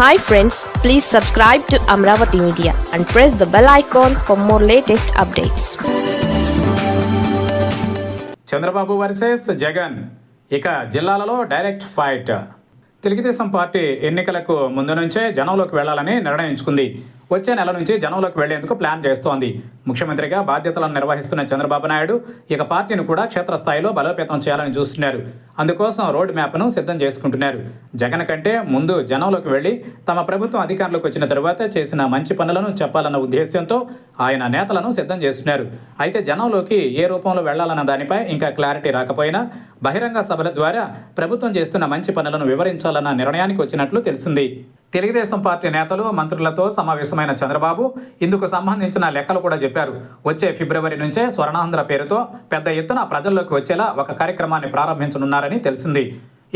Hi friends please subscribe to Amaravati media and press the bell icon for more latest updates Chandrababu versus Jagan ఇక జిల్లాలలో direct fight Telugu Desam party ఎన్నికలకు ముందు నుంచే జనంలోకి వెళ్ళాలని నిర్ణయించుకుంది. వచ్చే నెల నుంచి జనంలోకి వెళ్ళేందుకు ప్లాన్ చేస్తోంది. ముఖ్యమంత్రిగా బాధ్యతలను నిర్వహిస్తున్న చంద్రబాబు నాయుడు ఇక పార్టీని కూడా క్షేత్రస్థాయిలో బలోపేతం చేయాలని చూస్తున్నారు. అందుకోసం రోడ్ మ్యాప్ను సిద్ధం చేసుకుంటున్నారు. జగన్ కంటే ముందు జనంలోకి వెళ్ళి తమ ప్రభుత్వం అధికారంలోకి వచ్చిన తరువాత చేసిన మంచి పనులను చెప్పాలన్న ఉద్దేశ్యంతో ఆయన నేతలను సిద్ధం చేస్తున్నారు. అయితే జనంలోకి ఏ రూపంలో వెళ్ళాలన్న దానిపై ఇంకా క్లారిటీ రాకపోయినా బహిరంగ సభల ద్వారా ప్రభుత్వం చేస్తున్న మంచి పనులను వివరించాలన్న నిర్ణయానికి వచ్చినట్లు తెలిసింది. తెలుగుదేశం పార్టీ నేతలు మంత్రులతో సమావేశమైన చంద్రబాబు ఇందుకు సంబంధించిన లెక్కలు కూడా చెప్పారు. వచ్చే ఫిబ్రవరి నుంచే స్వర్ణాంధ్ర పేరుతో పెద్ద ఎత్తున ప్రజల్లోకి వచ్చేలా ఒక కార్యక్రమాన్ని ప్రారంభించనున్నారని తెలిసింది.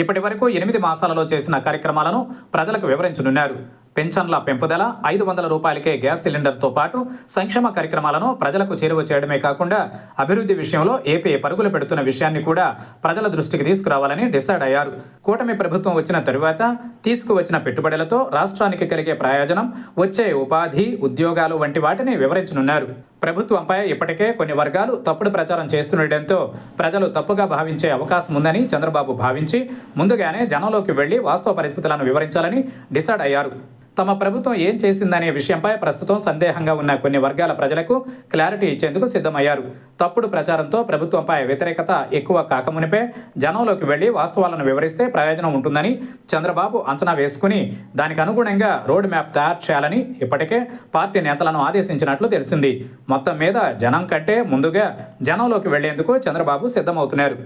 ఇప్పటి వరకు ఎనిమిది మాసాలలో చేసిన కార్యక్రమాలను ప్రజలకు వివరించనున్నారు. పెన్షన్ల పెంపుదల ఐదు వందల రూపాయలకే గ్యాస్ సిలిండర్తో పాటు సంక్షేమ కార్యక్రమాలను ప్రజలకు చేరువ చేయడమే కాకుండా అభివృద్ధి విషయంలో ఏపీ పరుగులు పెడుతున్న విషయాన్ని కూడా ప్రజల దృష్టికి తీసుకురావాలని డిసైడ్ అయ్యారు. కూటమి ప్రభుత్వం వచ్చిన తరువాత తీసుకువచ్చిన పెట్టుబడులతో రాష్ట్రానికి కలిగే ప్రయోజనం వచ్చే ఉపాధి ఉద్యోగాలు వంటి వాటిని వివరించనున్నారు. ప్రభుత్వంపై ఇప్పటికే కొన్ని వర్గాలు తప్పుడు ప్రచారం చేస్తుండటంతో ప్రజలు తప్పుగా భావించే అవకాశం ఉందని చంద్రబాబు భావించి ముందుగానే జనంలోకి వెళ్ళి వాస్తవ పరిస్థితులను వివరించాలని డిసైడ్ అయ్యారు. తమ ప్రభుత్వం ఏం చేసిందనే విషయంపై ప్రస్తుతం సందేహంగా ఉన్న కొన్ని వర్గాల ప్రజలకు క్లారిటీ ఇచ్చేందుకు సిద్ధమయ్యారు. తప్పుడు ప్రచారంతో ప్రభుత్వంపై వ్యతిరేకత ఎక్కువ కాకమునిపే జనంలోకి వెళ్ళి వాస్తవాలను వివరిస్తే ప్రయోజనం ఉంటుందని చంద్రబాబు అంచనా వేసుకుని దానికి అనుగుణంగా రోడ్ మ్యాప్ తయారు చేయాలని ఇప్పటికే పార్టీ నేతలను ఆదేశించినట్లు తెలిసింది. మొత్తం మీద జనం కంటే ముందుగా జనంలోకి వెళ్ళేందుకు చంద్రబాబు సిద్ధమవుతున్నారు.